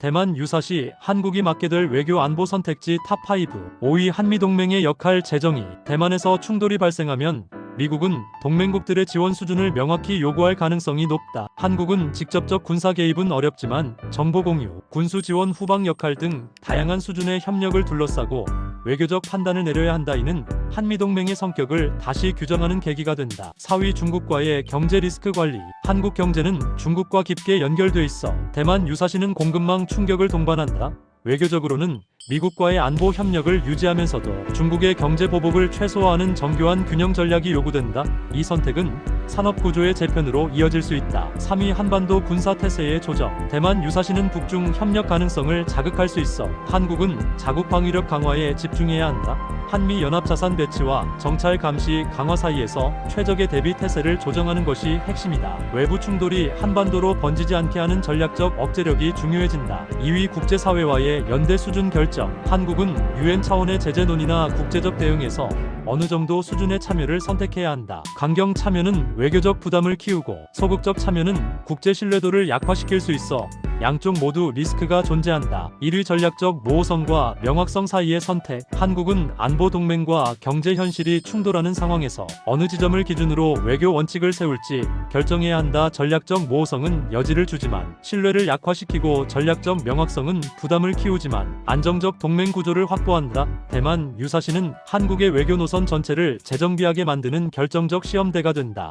대만 유사시 한국이 맡게 될 외교 안보 선택지 탑5 5위 한미동맹의 역할 재정이 대만에서 충돌이 발생하면 미국은 동맹국들의 지원 수준을 명확히 요구할 가능성이 높다. 한국은 직접적 군사 개입은 어렵지만 정보 공유, 군수 지원 후방 역할 등 다양한 수준의 협력을 둘러싸고 외교적 판단을 내려야 한다. 이는 한미동맹의 성격을 다시 규정하는 계기가 된다. 4위 중국과의 경제 리스크 관리. 한국 경제는 중국과 깊게 연결돼 있어 대만 유사시는 공급망 충격을 동반한다. 외교적으로는 미국과의 안보 협력을 유지하면서도 중국의 경제 보복을 최소화하는 정교한 균형 전략이 요구된다. 이 선택은 산업 구조의 재편으로 이어질 수 있다. 3위 한반도 군사 태세의 조정. 대만 유사시는 북중 협력 가능성을 자극할 수 있어 한국은 자국 방위력 강화에 집중해야 한다. 한미 연합 자산 배치와 정찰 감시 강화 사이에서 최적의 대비 태세를 조정하는 것이 핵심이다. 외부 충돌이 한반도로 번지지 않게 하는 전략적 억제력이 중요해진다. 2위 국제사회와의 연대 수준 결정. 한국은 유엔 차원의 제재 논의나 국제적 대응에서 어느 정도 수준의 참여를 선택해야 한다. 강경 참여는 외교적 부담을 키우고 소극적 참여는 국제 신뢰도를 약화시킬 수 있어 양쪽 모두 리스크가 존재한다. 1위 전략적 모호성과 명확성 사이의 선택. 한국은 안보 동맹과 경제 현실이 충돌하는 상황에서 어느 지점을 기준으로 외교 원칙을 세울지 결정해야 한다. 전략적 모호성은 여지를 주지만 신뢰를 약화시키고 전략적 명확성은 부담을 키우지만 안정적 동맹 구조를 확보한다. 대만 유사시는 한국의 외교 노선 전체를 재정비하게 만드는 결정적 시험대가 된다.